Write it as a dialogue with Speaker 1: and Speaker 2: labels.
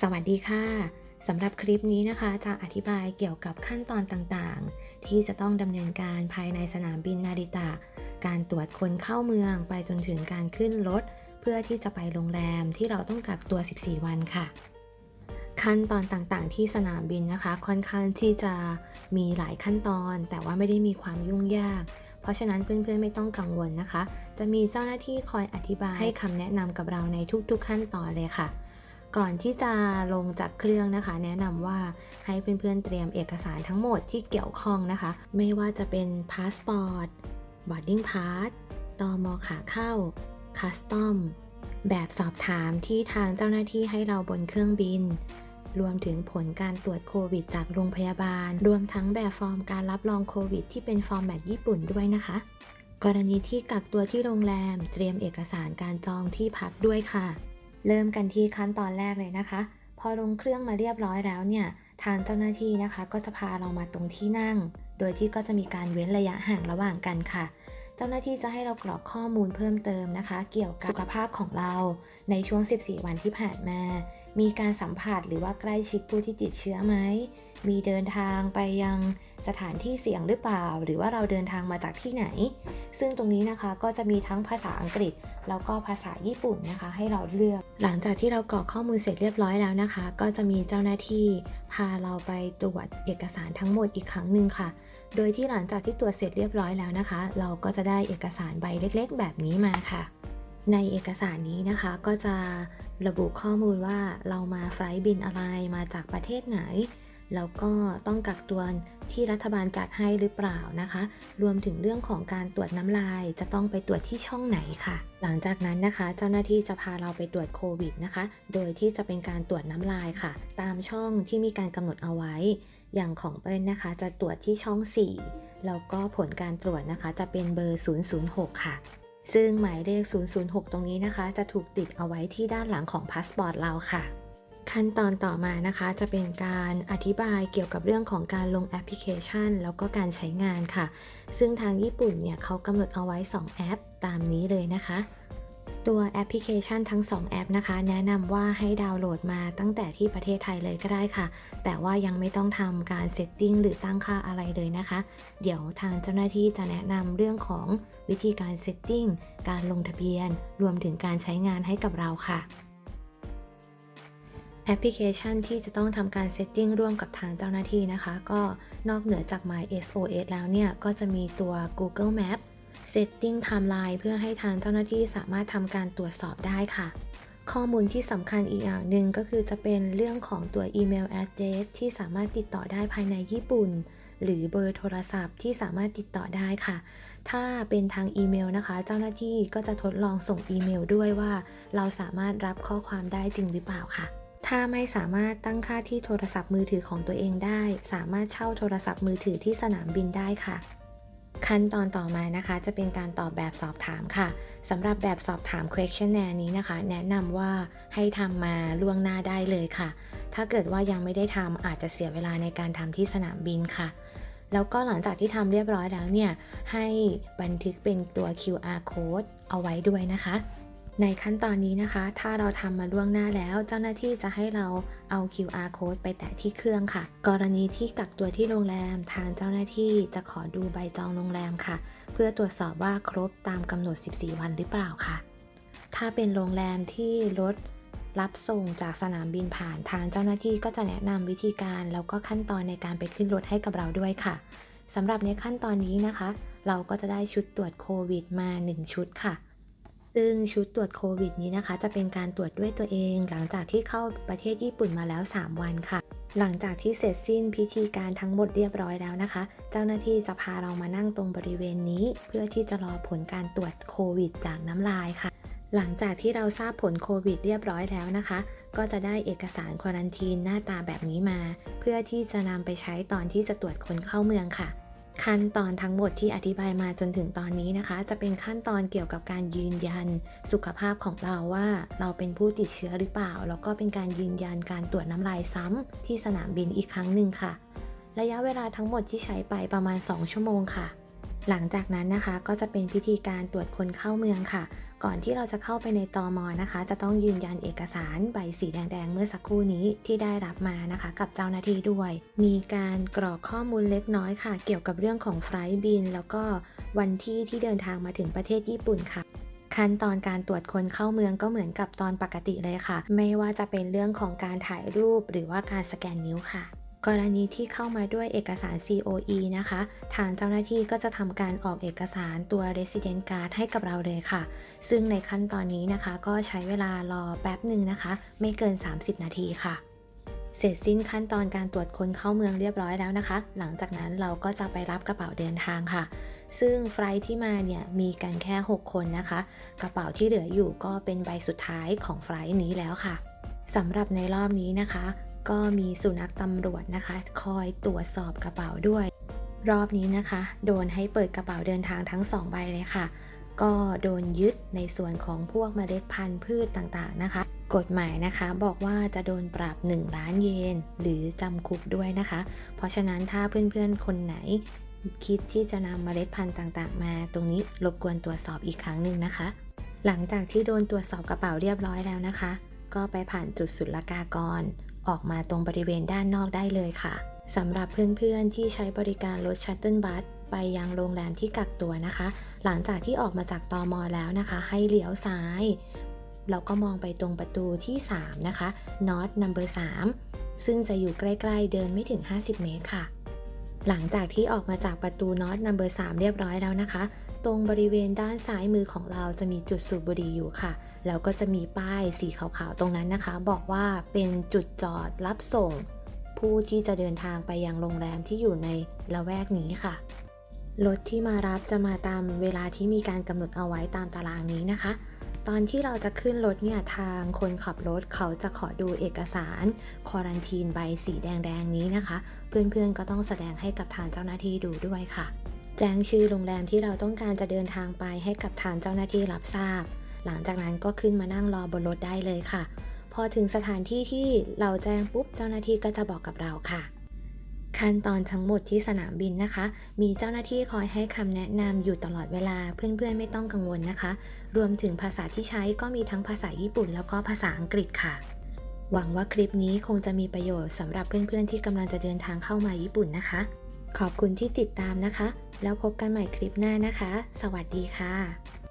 Speaker 1: สวัสดีค่ะสำหรับคลิปนี้นะคะจะอธิบายเกี่ยวกับขั้นตอนต่างๆ ที่จะต้องดำเนินการภายในสนามบินนาริตะ การตรวจคนเข้าเมืองไปจนถึงการขึ้นรถเพื่อที่จะไปโรงแรมที่เราต้องกักตัว 14 วันค่ะ ขั้นตอนต่างๆ ที่สนามบินนะคะ ค่อนข้างที่จะมีหลายขั้นตอน แต่ว่าไม่ได้มีความยุ่งยากเพราะฉะนั้นเพื่อนๆไม่ต้องกังวลนะคะ จะมีเจ้าหน้าที่คอยอธิบายให้คำแนะนำกับเราในทุกๆขั้นตอนเลยค่ะ ก่อนที่จะลงจากเครื่องนะคะ แนะนำว่าให้เพื่อนๆเตรียมเอกสารทั้งหมดที่เกี่ยวข้องนะคะ ไม่ว่าจะเป็นพาสปอร์ตบอดดิ้งพาสตอมขาเข้า คัสตอม แบบสอบถามที่ทางเจ้าหน้าที่ให้เราบนเครื่องบิน รวมถึงผลการตรวจโควิดจากโรงพยาบาล รวมทั้งแบบฟอร์มการรับรองโควิดที่เป็นฟอร์แบบญี่ปุ่นด้วยนะคะ กรณีที่กักตัวที่โรงแรม เตรียมเอกสารการจองที่พักด้วยค่ะ เริ่มกันที่ขั้นตอนแรกเลยนะคะ พอลงเครื่องมาเรียบร้อยแล้วเนี่ยทางเจ้าหน้าที่นะคะ ก็จะพาเรามาตรงที่นั่ง โดยที่ก็จะมีการเว้นระยะห่างระหว่างกันค่ะ เจ้าหน้าที่จะให้เรากรอกข้อมูลเพิ่มเติมนะคะ เกี่ยวกับสุขภาพของเราในช่วง 14 วันที่ผ่านมา มีการสัมผัสหรือว่าใกล้ชิดผู้ที่ติดเชื้อไหม มีเดินทางไปยังสถานที่เสี่ยงหรือเปล่า หรือว่าเราเดินทางมาจากที่ไหน ซึ่งตรงนี้นะคะก็จะมีทั้งภาษาอังกฤษ แล้วก็ภาษาญี่ปุ่นนะคะ ให้เราเลือก หลังจากที่เรากรอกข้อมูลเสร็จเรียบร้อยแล้วนะคะ ก็จะมีเจ้าหน้าที่พาเราไปตรวจเอกสารทั้งหมดอีกครั้งหนึ่งค่ะ โดยที่หลังจากที่ตรวจเสร็จเรียบร้อยแล้วนะคะ เราก็จะได้เอกสารใบเล็กๆ แบบนี้มาค่ะ ในเอกสารนี้นะคะก็จะระบุข้อมูลว่าเรามาไฟล์บินอะไรมาจากประเทศไหน แล้วก็ต้องกักตัวที่รัฐบาลจัดให้หรือเปล่านะคะ รวมถึงเรื่องของการตรวจน้ำลายจะต้องไปตรวจที่ช่องไหนค่ะ หลังจากนั้นนะคะ เจ้าหน้าที่จะพาเราไปตรวจโควิดนะคะ โดยที่จะเป็นการตรวจน้ำลายค่ะ ตามช่องที่มีการกำหนดเอาไว้ อย่างของเปิ้ลนะคะ จะตรวจที่ช่อง 4 แล้วก็ผลการตรวจนะคะ จะเป็นเบอร์ 006 ค่ะ ซึ่งหมายเลข 006 ตรงนี้นะคะ จะถูกติดเอาไว้ที่ด้านหลังของพาสปอร์ตเราค่ะ ขั้นตอนต่อมานะคะจะเป็นการอธิบายเกี่ยวกับเรื่องของการลงแอปพลิเคชัน แล้วก็การใช้งานค่ะ ซึ่งทางญี่ปุ่นเนี่ยเขากำหนดเอาไว้ 2 แอปตามนี้เลยนะคะ ตัวแอปพลิเคชันทั้ง 2 แอปนะคะ แนะนำว่าให้ดาวน์โหลดมาตั้งแต่ที่ประเทศไทยเลยก็ได้ค่ะ แต่ว่ายังไม่ต้องทำการเซตติ้งหรือตั้งค่าอะไรเลยนะคะ เดี๋ยวทางเจ้าหน้าที่จะแนะนำเรื่องของวิธีการเซตติ้งการลงทะเบียน รวมถึงการใช้งานให้กับเราค่ะแอปพลิเคชันที่จะต้องทำการเซตติ้งร่วมกับทางเจ้าหน้าที่นะคะ ก็นอกเหนือจาก My SOS แล้วเนี่ย ก็จะมีตัว Google Map Setting Timeline เพื่อให้ทางเจ้าหน้าที่สามารถทำการตรวจสอบได้ค่ะ ข้อมูลที่สำคัญอีกอย่างหนึ่งก็คือจะเป็นเรื่องของตัวอีเมล address ที่สามารถติดต่อได้ภายในญี่ปุ่น หรือเบอร์โทรศัพท์ที่สามารถติดต่อได้ค่ะ ถ้าเป็นทางอีเมลนะคะ เจ้าหน้าที่ก็จะทดลองส่งอีเมลด้วยว่า เราสามารถรับข้อความได้จริงหรือเปล่าค่ะถ้าไม่สามารถตั้งค่าที่โทรศัพท์มือถือของตัวเองได้ สามารถเช่าโทรศัพท์มือถือที่สนามบินได้ค่ะ ขั้นตอนต่อมานะคะจะเป็นการตอบแบบสอบถามค่ะสำหรับแบบสอบถาม questionnaire นี้นะคะ แนะนำว่าให้ทำมาล่วงหน้าได้เลยค่ะ ถ้าเกิดว่ายังไม่ได้ทำอาจจะเสียเวลาในการทำที่สนามบินค่ะ แล้วก็หลังจากที่ทำเรียบร้อยแล้วเนี่ย ให้บันทึกเป็นตัว QR code เอาไว้ด้วยนะคะ ในขั้นตอนนี้นะคะ ถ้าเราทำมาล่วงหน้าแล้วเจ้าหน้าที่จะให้เราเอา QR code ไปแตะที่เครื่องค่ะ กรณีที่กักตัวที่โรงแรมทางเจ้าหน้าที่จะขอดูใบจองโรงแรมค่ะ เพื่อตรวจสอบว่าครบตามกำหนด 14 วันหรือเปล่าค่ะ ถ้าเป็นโรงแรมที่รถรับส่งจากสนามบินผ่านทางเจ้าหน้าที่ก็จะแนะนำวิธีการแล้วก็ขั้นตอนในการไปขึ้นรถให้กับเราด้วยค่ะสำหรับในขั้นตอนนี้นะคะ เราก็จะได้ชุดตรวจโควิดมา 1 ชุดค่ะ ซึ่งชุดตรวจโควิดนี้นะคะ จะเป็นการตรวจด้วยตัวเอง หลังจากที่เข้าประเทศญี่ปุ่นมาแล้ว 3 วันค่ะ หลังจากที่เสร็จสิ้นพิธีการทั้งหมดเรียบร้อยแล้วนะคะ เจ้าหน้าที่จะพาเรามานั่งตรงบริเวณนี้ เพื่อที่จะรอผลการตรวจโควิด จากน้ำลายค่ะ หลังจากที่เราทราบผลโควิดเรียบร้อยแล้วนะคะ ก็จะได้เอกสารควอรันทีนหน้าตาแบบนี้มา เพื่อที่จะนำไปใช้ตอนที่จะตรวจคนเข้าเมืองค่ะ ขั้นตอนทั้งหมดที่อธิบายมาจนถึงตอนนี้นะคะ จะเป็นขั้นตอนเกี่ยวกับการยืนยันสุขภาพของเราว่าเราเป็นผู้ติดเชื้อหรือเปล่า แล้วก็เป็นการยืนยันการตรวจน้ำลายซ้ำที่สนามบินอีกครั้งหนึ่งค่ะ ระยะเวลาทั้งหมดที่ใช้ไปประมาณ 2 ชั่วโมงค่ะ หลังจากนั้นนะคะก็จะเป็นพิธีการตรวจคนเข้าเมืองค่ะ ก่อนที่เราจะเข้าไปในตอมอนะคะ จะต้องยืนยันเอกสารใบสีแดงๆ เมื่อสักครู่นี้ที่ได้รับมานะคะ กับเจ้าหน้าที่ด้วย มีการกรอกข้อมูลเล็กน้อยค่ะ เกี่ยวกับเรื่องของไฟล์บิน แล้วก็วันที่ที่เดินทางมาถึงประเทศญี่ปุ่นค่ะขั้นตอนการตรวจคนเข้าเมืองก็เหมือนกับตอนปกติเลยค่ะ ไม่ว่าจะเป็นเรื่องของการถ่ายรูปหรือว่าการสแกนนิ้วค่ะ กรณีที่เข้ามาด้วยเอกสาร COE นะคะ ทางเจ้าหน้าที่ก็จะทำการออกเอกสารตัว Resident Card ให้กับเราเลยค่ะ ซึ่งในขั้นตอนนี้นะคะ ก็ใช้เวลารอแป๊บหนึ่งนะคะ ไม่เกิน 30 นาทีค่ะเสร็จสิ้นขั้นตอนการตรวจคนเข้าเมืองเรียบร้อยแล้วนะคะ หลังจากนั้นเราก็จะไปรับกระเป๋าเดินทางค่ะ ซึ่งไฟลท์ที่มาเนี่ยมีกันแค่ 6 คนนะคะ กระเป๋าที่เหลืออยู่ก็เป็นใบสุดท้ายของไฟล์นี้แล้วค่ะสำหรับในรอบนี้นะคะ ก็มีสุนัขตำรวจนะคะ คอยตรวจสอบกระเป๋าด้วย รอบนี้นะคะ โดนให้เปิดกระเป๋าเดินทางทั้ง2ใบเลยค่ะ ก็โดนยึดในส่วนของพวกเมล็ดพันธุ์พืชต่างๆนะคะ กฎหมายนะคะบอกว่าจะโดนปรับ 1 ล้านเยน หรือจำคุกด้วยนะคะ เพราะฉะนั้นถ้าเพื่อนๆคนไหนคิดที่จะนำเมล็ดพันธุ์ต่างๆ มา ตรงนี้รบกวนตรวจสอบอีกครั้งหนึ่งนะคะ หลังจากที่โดนตรวจสอบกระเป๋าเรียบร้อยแล้วนะคะ ก็ไปผ่านจุดศุลกากร ออกมาตรงบริเวณด้านนอกได้เลยค่ะสำหรับเพื่อนๆที่ใช้บริการรถชัตเติลบัสไปยังโรงแรมที่กักตัวนะคะ หลังจากที่ออกมาจากตอมอแล้วนะคะ ให้เลี้ยวซ้าย เราก็มองไปตรงประตูที่ 3 นะคะ North Number 3 ซึ่งจะอยู่ใกล้ๆเดินไม่ถึง 50 เมตรค่ะ หลังจากที่ออกมาจากประตู North Number 3 เรียบร้อยแล้วนะคะ ตรงบริเวณด้านซ้ายมือของเราจะมีจุดสูบบุหรี่อยู่ค่ะ แล้วก็จะมีป้ายสีขาวๆตรงนั้นนะคะ บอกว่าเป็นจุดจอดรับส่ง ผู้ที่จะเดินทางไปยังโรงแรมที่อยู่ในละแวกนี้ค่ะรถที่มารับจะมาตามเวลาที่มีการกำหนดเอาไว้ตามตารางนี้นะคะ ตอนที่เราจะขึ้นรถเนี่ยทางคนขับรถเขาจะขอดูเอกสารควอรันทีนใบสีแดงๆนี้นะคะ เพื่อนๆก็ต้องแสดงให้กับทางเจ้าหน้าที่ดูด้วยค่ะ แจ้งชื่อโรงแรมที่เราต้องการจะเดินทางไปให้กับทางเจ้าหน้าที่รับทราบ หลังจากนั้นก็ขึ้นมานั่งรอบนรถได้เลยค่ะ พอถึงสถานที่ที่เราแจ้งปุ๊บเจ้าหน้าที่ก็จะบอกกับเราค่ะ ขั้นตอนทั้งหมดที่สนามบินนะคะ มีเจ้าหน้าที่คอยให้คำแนะนำอยู่ตลอดเวลาเพื่อนๆไม่ต้องกังวลนะคะ รวมถึงภาษาที่ใช้ก็มีทั้งภาษาญี่ปุ่น แล้วก็ภาษาอังกฤษค่ะหวังว่าคลิปนี้คงจะมีประโยชน์สำหรับเพื่อนๆที่กำลังจะเดินทางเข้ามาญี่ปุ่นนะคะ ขอบคุณที่ติดตามนะคะ แล้วพบกันใหม่คลิปหน้านะคะ สวัสดีค่ะ